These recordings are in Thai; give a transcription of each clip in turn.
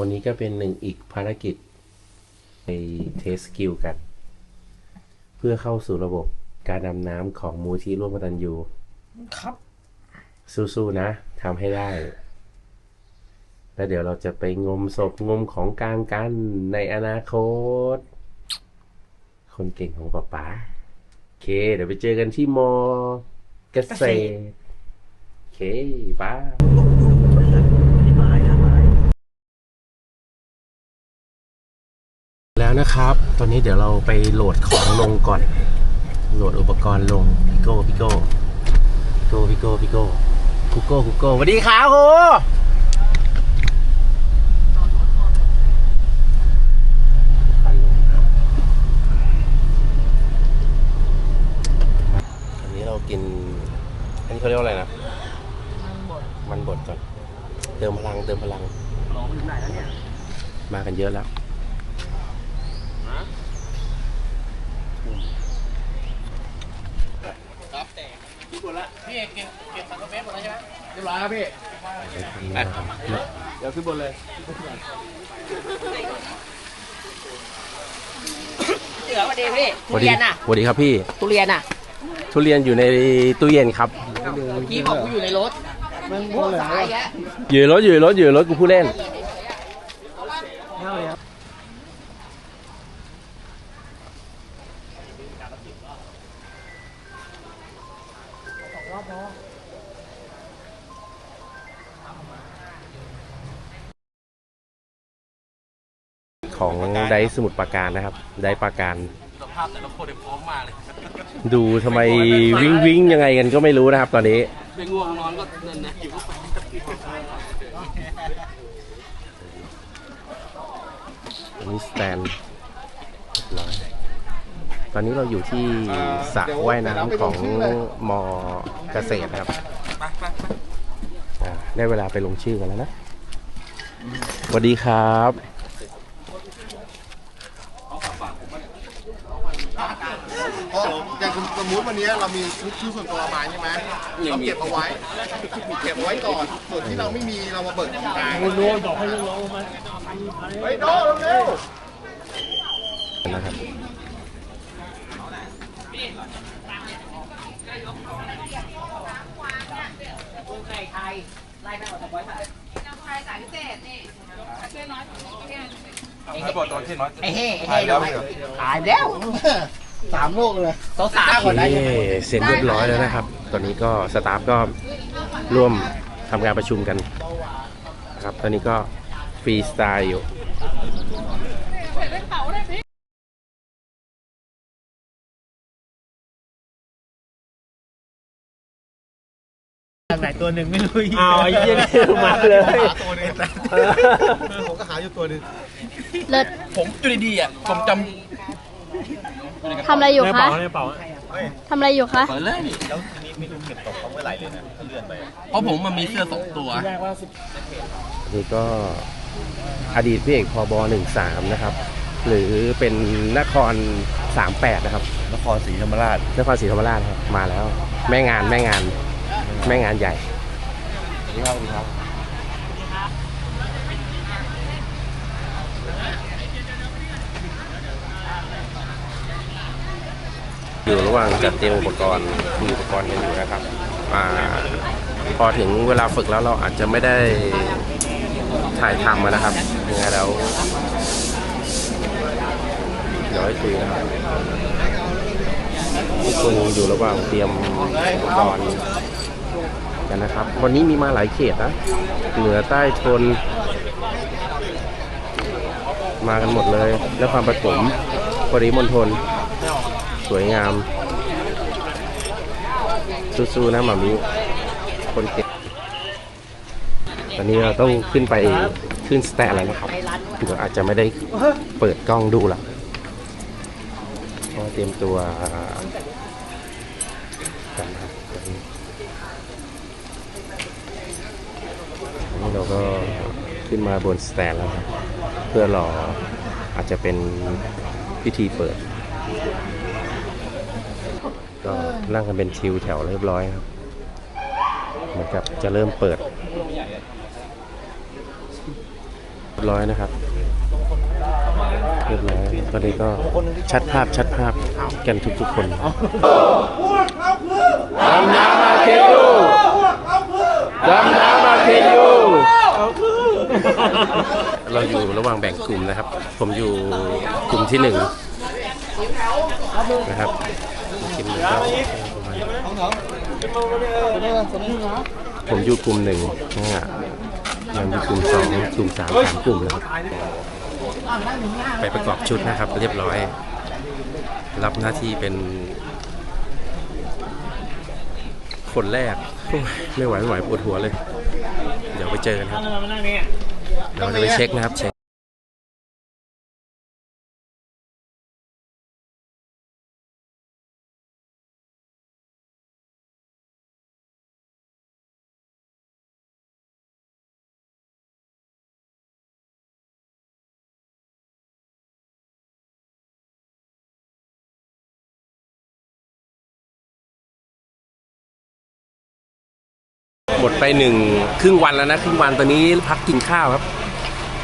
วันนี้ก็เป็นหนึ่งอีกภารกิจไปเทสสกิลกัน เพื่อเข้าสู่ระบบการดำน้ำของมูลที่ร่วมกตันยูครับ สู้ๆนะทำให้ได้ แล้วเดี๋ยวเราจะไปงมศพงมของกลางกันในอนาคต คนเก่งของป๊าป๊าโอเค เดี๋ยวไปเจอกันที่มอเกษตรโอเคป้า แล้วนะครับ ตอนนี้เดี๋ยวเราไปโหลดของลงก่อน โหลดอุปกรณ์ลงพี่โก้พี่โก้พี่โก้พี่โก้พี่โก้คุโก้คุโก้สวัสดีครับครูไปลงครับอันนี้เรากิน อันนี้เขาเรียกว่าอะไรนะ มันบดก่อน เติมพลังเติมพลัง มากันเยอะแล้ว พี่เก็บเก็บสังกะเฟสหมดแล้วใช่ไหมเรียบร้อยครับพี่เดี๋ยวขึ้นบนเลยเหลือมาดีพี่สทุวัสดีเรียนอะสวัสดีครับพี่ ทุเรียนอะ ทุเรียนอยู่ในตู้เย็นครับเมื่อกี้บอกกูอยู่ในรถมันพวกสายแยะอยู่ในรถอยู่ในรถอยู่ในรถกูผู้เล่น ของไดสมุดปราการนะครับ ไดปราการสภาพแต่ละคนเนี่ยพร้อมมากเลยดูทำไมวิ่งวิ่งยังไงกันก็ไม่รู้นะครับ ตอนนี้ไม่ง่วงนอนก็นั่นนะอยู่ก็ไปอันนี้สแตนเรียบร้อยตอนนี้เราอยู่ที่สระว่ายน้ำของมอเกษตรนะครับอ่าได้เวลาไปลงชื่อกันแล้วนะสวัสดีครับ เพราะอย่างส มมติวันนี้เรามีชื่อส่วนตัวมาใช่ไหมเราเก็บเอาไว้ เก็บเอาไว้ก่อน ส่วนที่เราไม่มีเรามาเบิกของกลางโดนบอกให้ลงมาเฮ้ยโดนเร็วนะครับไก่ไทยไล่ไปออกจากไว้ค่ะให้บอกตอนที่น้อยไอ้เฮ่ไอ้เฮ่ด้วยหายแล้ว สามโลกเลยสาวสาวโอเคเสร็จเรียบร้อยแล้วนะครับ ตอนนี้ก็สตาฟก็ร่วมทำงานประชุมกันนะครับ ตอนนี้ก็ฟรีสไตล์อยู่ไหนตัวหนึ่งไม่รู้อ้าวไอ้เหี้ยมาเลยตัวนึงผมก็หาอยู่ตัวนึงเลิศผมอยู่ดีๆอะผมจ ทำอะไรอยู่คะทำอะไรอยู่คะำเปิดเลยเพราะผมมันมีเสื้อสองตัว นี่ก็อดีตพี่เอกพบหนึ่งสามนะครับ หรือเป็นนครสามแปดนะครับ นครศรีธรรมราช นครศรีธรรมราชครับ มาแล้ว แม่งานแม่งาน แม่งานใหญ่สวัสดีครับสวัสดีครับ อยู่ระหว่างจัดเตรียมอุปกรณ์มีอุปกรณ์กันอยู่นะครับอ่าพอถึงเวลาฝึกแล้วเราอาจจะไม่ได้ถ่ายทำนะครับยังไงแล้วเดี๋ยวให้คุยนะครับทุกคนอยู่ระหว่างเตรียมอุปกรณ์กันนะครับ วันนี้มีมาหลายเขตนะเหนือใต้ทนมากันหมดเลยนครปฐมปริมณฑล สวยงาม สู้ๆนะหมามิคนเก่งตอนนี้เราต้องขึ้นไปขึ้นสแตนแล้วนะครับเดี๋ยวอาจจะไม่ได้เปิดกล้องดูละเตรียมตัวกันนะครับตอนนี้อันนี้เราก็ขึ้นมาบนสแตนแล้วครับ เพื่อรออาจจะเป็นพิธีเปิด ก็นั่งกันเป็นคิวแถวเรียบร้อยครับเหมือนกับจะเริ่มเปิดร้อยนะครับเรียบร้อยตอนนี้ก็ชัดภาพชัดภาพกันทุกๆคนดำน้ำมาเคยูดำน้ำมาเคยูเราอยู่ระหว่างแบ่งกลุ่มนะครับ ผมอยู่กลุ่มที่หนึ่งนะครับ ผมอยู่กลุ่มหนึ่งนะฮะยังอยู่กลุ่มสองกลุ่มสามสามกลุ่มนะครับ ไปประกอบชุดนะครับ เรียบร้อย รับหน้าที่เป็น คนแรก ไม่ไหวไม่ไหวปวดหัวเลย เดี๋ยวไปเจอกันครับเดี๋ยวเราจะไปเช็คนะครับเช็ค มดไปหนึ่งครึ่งวันแล้วนะ ครึ่งวันตอนนี้พักกินข้าวครับ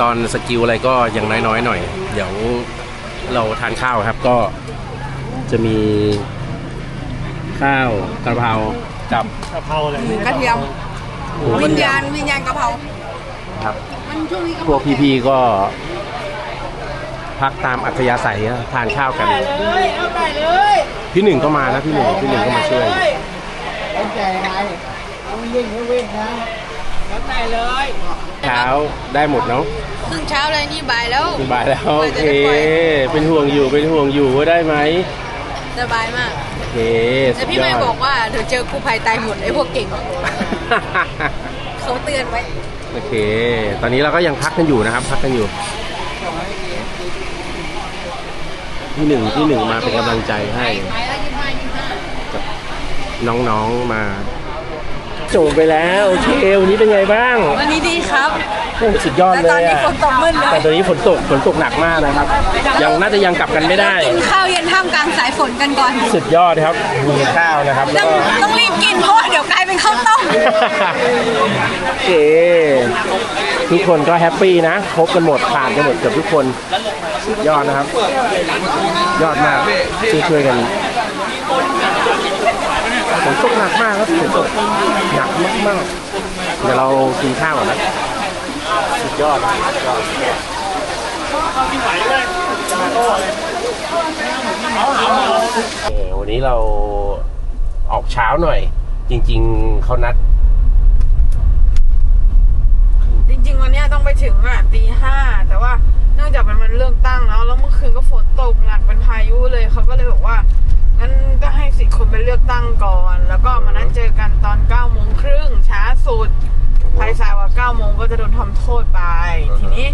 ตอนสกิลอะไรก็ยังน้อยๆหน่อย เดี๋ยวเราทานข้าวครับก็จะมีข้าวกระเพรากับกระเทียมหมูวิญกระเทียญามณวิญญาณกะเพราครับมันช่วงนี้ก็พวกพี่ๆก็พักตามอัธยาศัยนะทานข้าวกัน พี่หนึ่งก็มานะพี่หนึ่งพี่หนึ่งก็มาช่วย เช้าได้หมดเนาะครึ่งเช้าเลยนี่บ่ายแล้วสบายแล้วโอเคเป็นห่วงอยู่เป็นห่วงอยู่ว่าได้ไหมสบายมากโอเคแต่พี่ไม่บอกว่าเดี๋ยวเจอกู้ภัยตายหมดไอ้พวกเก่งเขาเตือนไว้โอเค ตอนนี้เราก็ยังพักกันอยู่นะครับ พักกันอยู่ที่หนึ่งที่หนึ่งมาเป็นกำลังใจให้ไปแล้วยี่ห้ายี่ห้าน้องๆมา จบไปแล้วโอเควันนี้เป็นไงบ้างวันนี้ดีครับโอ้สุดยอดแต่เลตอนยนี้อะฝนตกมึนเลแต่ยตอนนี้ฝนตกฝนตกหนักมากนะครับ ยังน่าจะยังกลับกันไม่ได้ กินข้าวเย็นท่ามกลางสายฝนกันก่อน สุดยอดครับมีข้าวนะครับแล้ต้วองก็ต้องรีบกินเพราะว่าเดี๋ยวกลายเป็นข้าวต้ม โอเคทุกคนก็แฮปปี้นะครบกันหมดผ่านกันหมดเกือบทุกคนสุดยอดนะครับ ยอดมากช่วยช่วยๆกันฝน ตกหนักมากครับฝนตกหนักมากๆ เดี๋ยวเรากินข้าวก่อนนะสุดยอดสุดยอดโอเควันนี้เราออกเช้าหน่อย จริง ๆเขานัดจริงๆ วันเนี้ยต้องไปถึงอะตีห้าแต่ว่าเนื่องจากมันมันเลือกตั้งแล้ว แล้วเมื่อคืนก็ฝนตกหนักเป็นพายุเลยเขาก็เลยบอกว่า งั้นก็ให้สิทธิ์คนไปเลือกตั้งก่อน แล้วก็มานัดเจอกันตอน9ก้าโมงครึ่งช้าสุดใครสายกว่า9ก้าโมงก็จะโดนทำโทษไป ทีนี้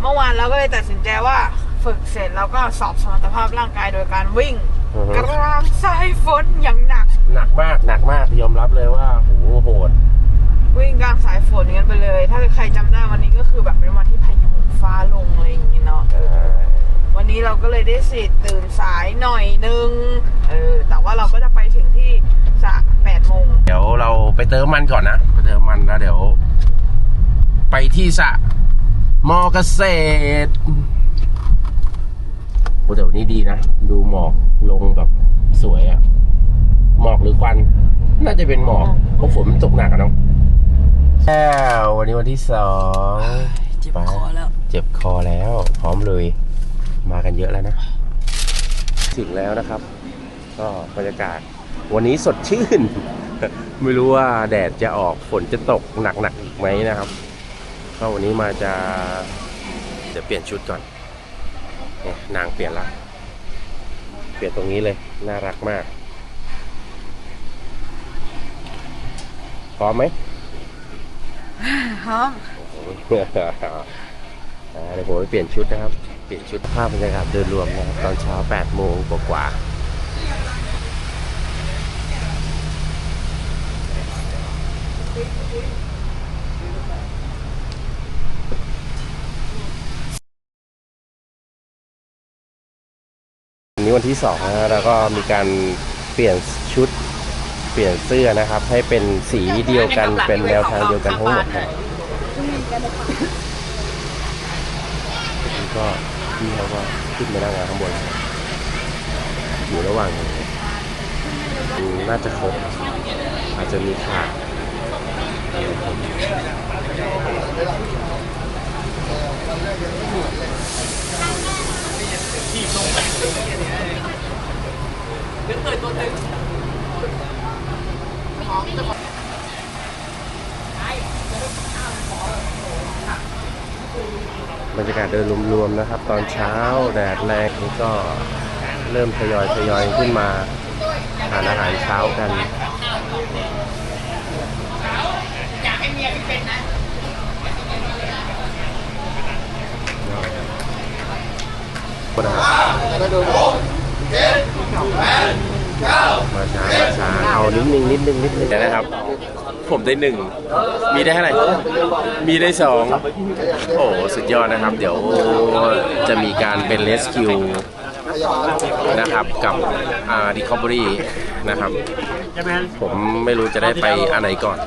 เมื่อวานเราก็เลยตัดสินใจว่าฝึกเสร็จแล้วก็สอบสมรรถภาพร่างกายโดยการวิ่งอือฮึ กลางสายฝนอย่างหนัก หนักมากหนักมากยอมรับเลยว่าโหโหด วิ่งกลางสายฝนกันไปเลย ถ้าใครจำได้วันนี้ก็ ก็เลยได้สิทธิ์ตื่นสายหน่อยนึง เออ แต่ว่าเราก็จะไปถึงที่สะแปดโมง เดี๋ยวเราไปเติมมันก่อนนะ ไปเติมมันแล้วเดี๋ยว ไปที่สระมอเกษตรโอ้แต่วันนี้ดีนะ ดูหมอกลงแบบสวยอะหมอกหรือควัน น่าจะเป็นหมอกเพราะฝนมันตกหนักอะเนาะแล้ววันนี้วันที่สอง เจ็บคอแล้ว เจ็บคอแล้ว พร้อมเลย มากันเยอะแล้วนะ ถึงแล้วนะครับ ก็บรรยากาศ วันนี้สดชื่น ไม่รู้ว่าแดดจะออกฝนจะตกหนักๆอีกไหมนะครับก็วันนี้มาจะเดี๋ยวเปลี่ยนชุดก่อนเนี่ยนางเปลี่ยนละเปลี่ยนตรงนี้เลย น่ารักมากพร้อมไหมพร้อมอ่าเดี๋ยวผมไปเปลี่ยนชุดนะครับเป ลี่ยนชุดภาพบรรยากาศโดยรวมนะครับตอนเช้า 8 โมงกว่าๆวันนี้วันที่สองนะแล้วก็มีการเปลี่ยนชุดเปลี่ยนเสื้อนะครับ ให้เป็นสีเดียวกันเป็นแนวทางเดียวกันทั้งหมดนะครับก็ พี่เขาก็ขึ้นมานั่งงานข้างบนอยู่ระหว่างน่าจะครบอาจจะมีขาดที่ตรงไปเดี๋ยวเปิดตัวเต็มของจะบ บรรยากาศโดยรวมๆนะครับ ตอนเช้าแดดแรงนี่ก็เริ่มทยอยทยอยขึ้นมาทานอาหารเช้ากันมาช้ามาช้าเอานิดนึงนิดนึงนิดนึงนะครับ ผมได้หนึ่ง มีได้เท่าไหร่ มีได้สอง โอ้สุดยอดนะครับ เดี๋ยวจะมีการเป็นเลสคิวนะครับกับอ่าดีคอ v บรีนะครับ ผมไม่รู้จะได้ไปอันไหนก่อน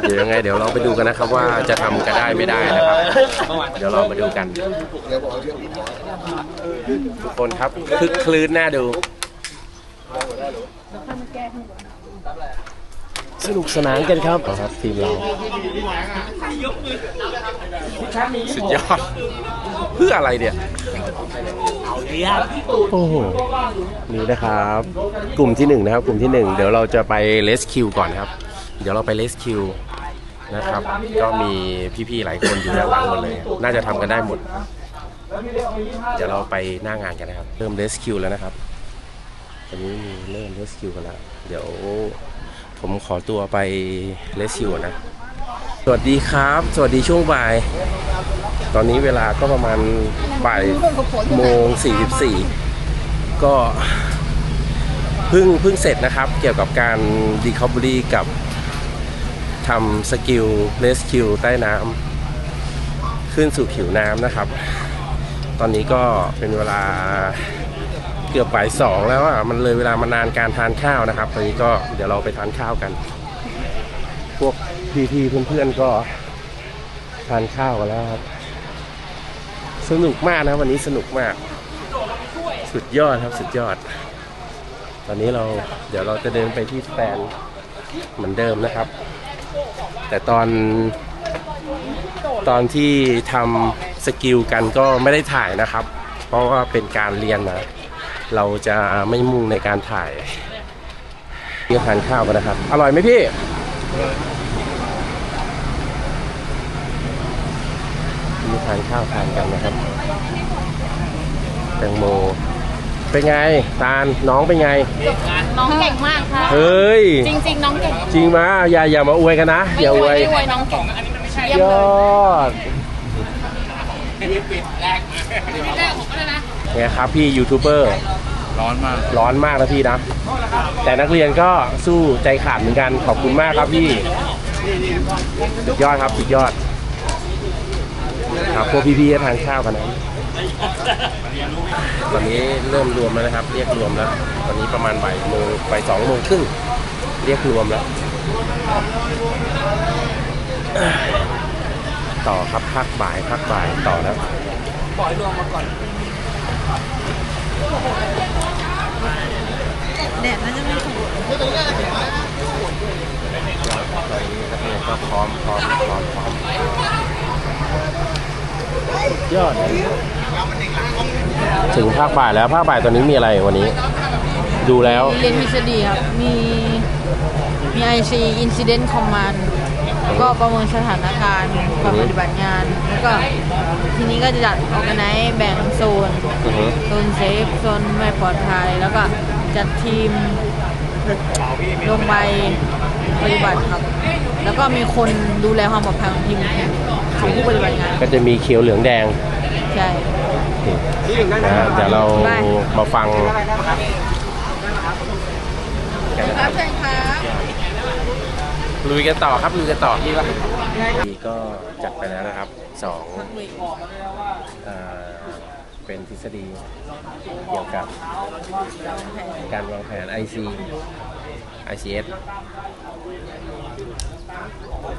เดี๋ยวยังไง เดี๋ยวเราไปดูกันนะครับว่าจะทำกันได้ไม่ได้นะครับ เดี๋ยวเรามาดูกัน ทุกคนครับคึกคลื้นน่าดู สนุกสนานกันครับครับทีมเราสุดยอด เพื่ออะไรเนี่ยโอ้โหนี่นะครับ กลุ่มที่หนึ่งนะครับ กลุ่มที่หนึ่งเดี๋ยวเราจะไปเลสคิวก่อนครับ เดี๋ยวเราไปเลสคิวนะครับ ก็มีพี่ๆหลายคนอยู่ด้านหลังหมดเลย น่าจะทำกันได้หมด เดี๋ยวเราไปหน้างานกันนะครับ เริ่มเลสคิวแล้วนะครับตอนนี้มีเริ่มเลสคิวกันแล้ว เดี๋ยว ผมขอตัวไปเลสคิวนะ สวัสดีครับ สวัสดีช่วงบ่าย ตอนนี้เวลาก็ประมาณบ่ายโมง44 ก็เพิ่งเพิ่งเสร็จนะครับ เกี่ยวกับการดีคอ v บรีกับทำสกิลเลสคิวใต้น้ำขึ้นสู่ผิวน้ำนะครับ ตอนนี้ก็เป็นเวลา เกือบบ่ายสองแล้วอะมันเลยเวลามานานการทานข้าวนะครับตอนนี้ก็เดี๋ยวเราไปทานข้าวกัน พวกพี่ๆเพื่อนๆก็ทานข้าวกันแล้วครับสนุกมากนะวันนี้สนุกมาก สุดยอดครับสุดยอด ตอนนี้เราเดี๋ยวเราจะเดินไปที่สแตนเหมือนเดิมนะครับ แต่ตอนตอนที่ทำสกิลกันก็ไม่ได้ถ่ายนะครับ เพราะว่าเป็นการเรียนนะ เราจะไม่มุ่งในการถ่ายเรียกทานข้าวกันนะครับ อร่อยไหมพี่มีทานข้าวทานกันนะครับ แตงโม เป็นไง ตาลน้องเป็นไง น้องเก่งมากค่ะ เฮ้ย จริงๆ น้องเก่ง จริงมาอย่าอย่ามาอวยกันนะ อย่าอวยไม่อวยน้องเก่งเยี่ยมยเลยอดเนี่ยครับพี่ยูทูบเบอร์ร้อนมาก ร้อนมากนะพี่นะ แต่นักเรียนก็สู้ใจขาดเหมือนกันขอบคุณมากครับพี่สุดยอดครับสุดยอดครับพวกพี่ๆก็ทานข้าวกันนะตอนนี้เริ่มรวมแล้วนะครับ เรียกรวมแล้ว ตอนนี้ประมาณบ่ายโมงบ่ายสองโมงครึ่งเรียกรวมแล้ว ต่อครับพักบ่ายพักบ่ายต่อแล้ว แดดน่าจะไม่ถูกตอนนี้นักเรียนก็พร้อมพร้อมพร้อมพร้อมยอดถึงภาคบ่ายแล้วภาคบ่ายตอนนี้มีอะไรวันนี้ ดูแล้ว เรียนทฤษฎีครับ มี มี IC Incident Command แล้วก็ประเมินสถานการณ์ก่อนปฏิบัติงาน แล้วก็ทีนี้ก็จะจัดออกกันไนแบ่งโซน อือฮึโซนเซฟ โซนไม่ปลอดภัย แล้วก็จัดทีมลงไปปฏิบัติครับ แล้วก็มีคนดูแลความปลอดภัยของทีมของผู้ปฏิบัติงาน ก็จะมีเขียวเหลืองแดงใช่ นะฮะเดี๋ยวเราไปมาฟังกันนะคครัรับบเชิญครับ ลุยกันต่อครับลุยกันต่อนี่ว่านี่ก็จัดไปแล้วนะครับสองเอ่อเป็นทฤษฎีเกี่ยวกับการวางแผน IC ICS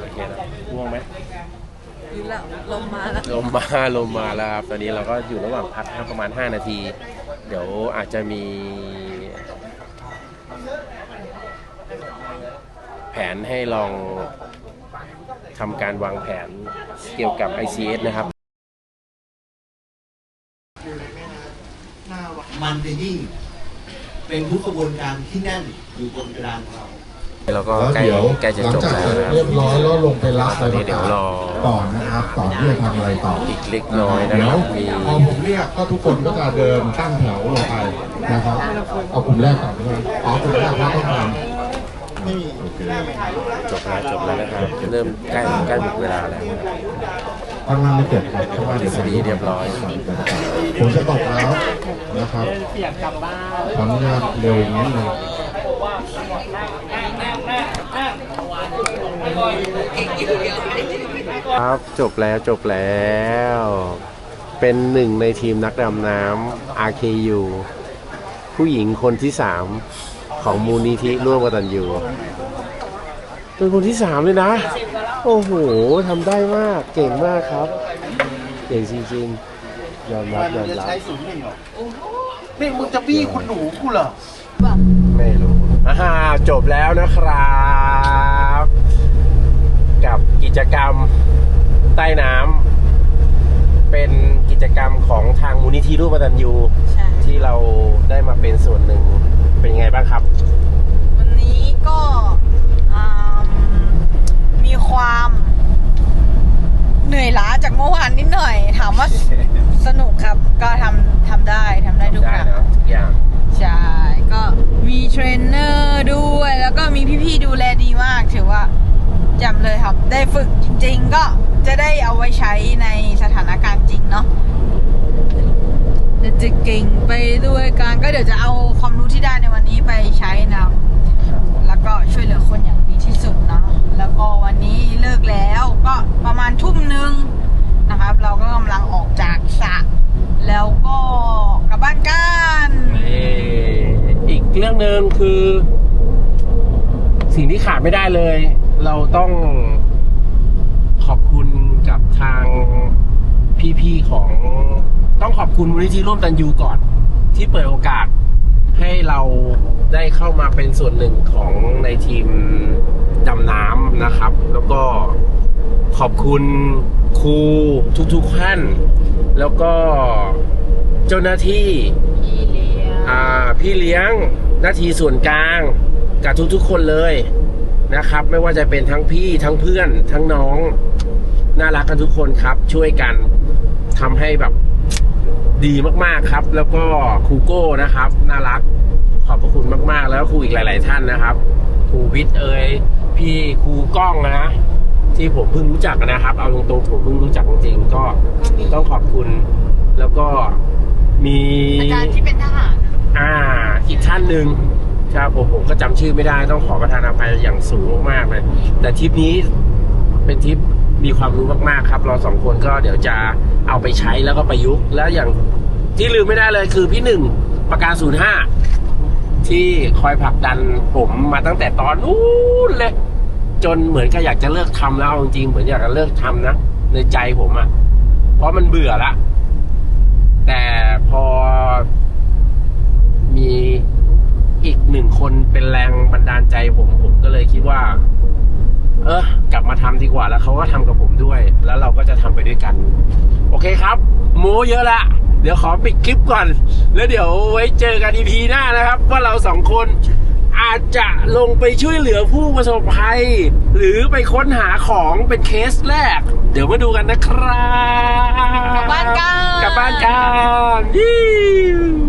โอเคนะง่วงไหมคืนแล้วลมมาแล้วลมมาลมมาแล้วครับ ตอนนี้เราก็อยู่ระหว่างพักนะครับประมาณ 5 นาที เดี๋ยวอาจจะมี แผนให้ลองทำการวางแผนเกี่ยวกับ ICS นะครับมันจะยิ่ง เป็นทุกกระบวนการที่แน่นอยู่บนกระดานของเรา เราก็แล้วใกล้เดี๋ยวใกล้จะหลัจงบจากแล้วเสร็จนะครับ เรียบร้อยแล้วลงไปรับตอนนี้เดี๋ยวรอ ต่อนะครับต่อที่จะทำอะไรต่ออีกเล็กน้อยนะคเดี๋ยรัวบมี พอผมเรียกก็ทุกคนก็จะเดินตั้งแถวลงไปนะครับเอากลุ่มแรกก่อนด้วยอ๋อกลุ่มแรกว่าต้องทำไม่มีโอเค จบแล้วจบแล้วนะครับ เริ่มใกล้ใกล้หมดเวลาแล้วนะครับข้างล่างไม่เก็บครับข้างล่างทฤษฎีเรียบร้อย ผมจะตกแล้วนะครับขออนุญาตเร็วอย่างนี้เลยครับจบแล้วจบแล้ว เป็นหนึ่งในทีมนักดำน้ำ RKU ผู้หญิงคนที่สามของมูลนิธิร่วมกตันยู เป็นคนที่สามเลยนะ โอ้โหทำได้มากเก่งมากครับ เก่งจริงๆยอมรับยอมรับนี่มึงจะบี้คุณหนูกูเหรอไม่รู้อ่าจบแล้วนะครับ กับกิจกรรมใต้น้ำเป็นกิจกรรมของทางมูลนิธิร่วมกตันยูใช่ที่เราได้มาเป็นส่วนหนึ่งเป็นยังไงบ้างครับ วันนี้ก็อ่ามี ความเหนื่อยล้าจากเมื่อวานนิดหน่อย ถามว่าสนุกครับ ก็ทำทำได้ทำได้ทุกได้อย่างนะทุกอย่างใช่ ก็มีเทรนเนอร์ด้วย แล้วก็มีพี่ๆดูแลดีมาก ถือว่าจำเลยครับ ได้ฝึกจริงๆ ก็จะได้เอาไว้ใช้ในสถานการณ์จริงเนาะเดี๋ยวจะเก่งไปด้วยกันก็เดี๋ยวจะเอาความรู้ ก็วันนี้เลิกแล้วก็ประมาณทุ่มหนึ่งนะครับ เราก็กำลังออกจากสระแล้วก็กลับบ้านกันอีกเรื่องหนึ่งคือ สิ่งที่ขาดไม่ได้เลย เราต้องขอบคุณกับทางพี่ๆของต้องขอบคุณมูลนิธิร่วมตันยูก่อน ที่เปิดโอกาสให้เราได้เข้ามาเป็นส่วนหนึ่งของในทีม ดำน้ำนะครับ แล้วก็ขอบคุณครูทุกๆท่าน แล้วก็เจ้าหน้าที่พี่เลี้ยงอ่าพี่เลี้ยงหน้าที่ส่วนกลางกับทุกๆคนเลยนะครับ ไม่ว่าจะเป็นทั้งพี่ทั้งเพื่อนทั้งน้อง น่ารักกันทุกคนครับ ช่วยกันทำให้แบบดีมากๆครับ แล้วก็ครูโก้นะครับ น่ารัก ขอบพระคุณมากๆ แล้วก็ครูอีกหลาย ๆ ท่านนะครับครูวิทย์เอ่ย พี่ครูก้องนะ ที่ผมเพิ่งรู้จักนะครับ เอาตรงๆผมเพิ่งรู้จักจริงๆก็ต้องขอบคุณ แล้วก็มีอาจารย์ที่เป็นทหารอ่าอีกท่านหนึ่งครับผมผมก็จำชื่อไม่ได้ต้องขอประทานอภัยอย่างสูงมากๆเลย แต่ทริปนี้เป็นทริปมีความรู้มากๆครับ เราสองคนก็เดี๋ยวจะเอาไปใช้แล้วก็ประยุกต์แล้วอย่างที่ลืมไม่ได้เลยคือพี่หนึ่งประการศูนย์ห้าที่คอยผลักดันผมมาตั้งแต่ตอนนู้นเลย จนเหมือนก็อยากจะเลิกทำแล้วจริงๆเหมือนอยากจะเลิกทำนะในใจผมอะเพราะมันเบื่อละ แต่พอมีอีกหนึ่งคนเป็นแรงบันดาลใจผมผมก็เลยคิดว่า เออกลับมาทำดีกว่าแล้วเขาก็ทำกับผมด้วย แล้วเราก็จะทำไปด้วยกัน โอเคครับโม้เยอะละเดี๋ยวขอปิดคลิปก่อน แล้วเดี๋ยวไว้เจอกันอีพีหน้านะครับ ว่าเราสองคน อาจจะลงไปช่วยเหลือผู้ประสบภัย หรือไปค้นหาของเป็นเคสแรก เดี๋ยวมาดูกันนะครับ กลับบ้านกันกลับบ้านกันยิ้ว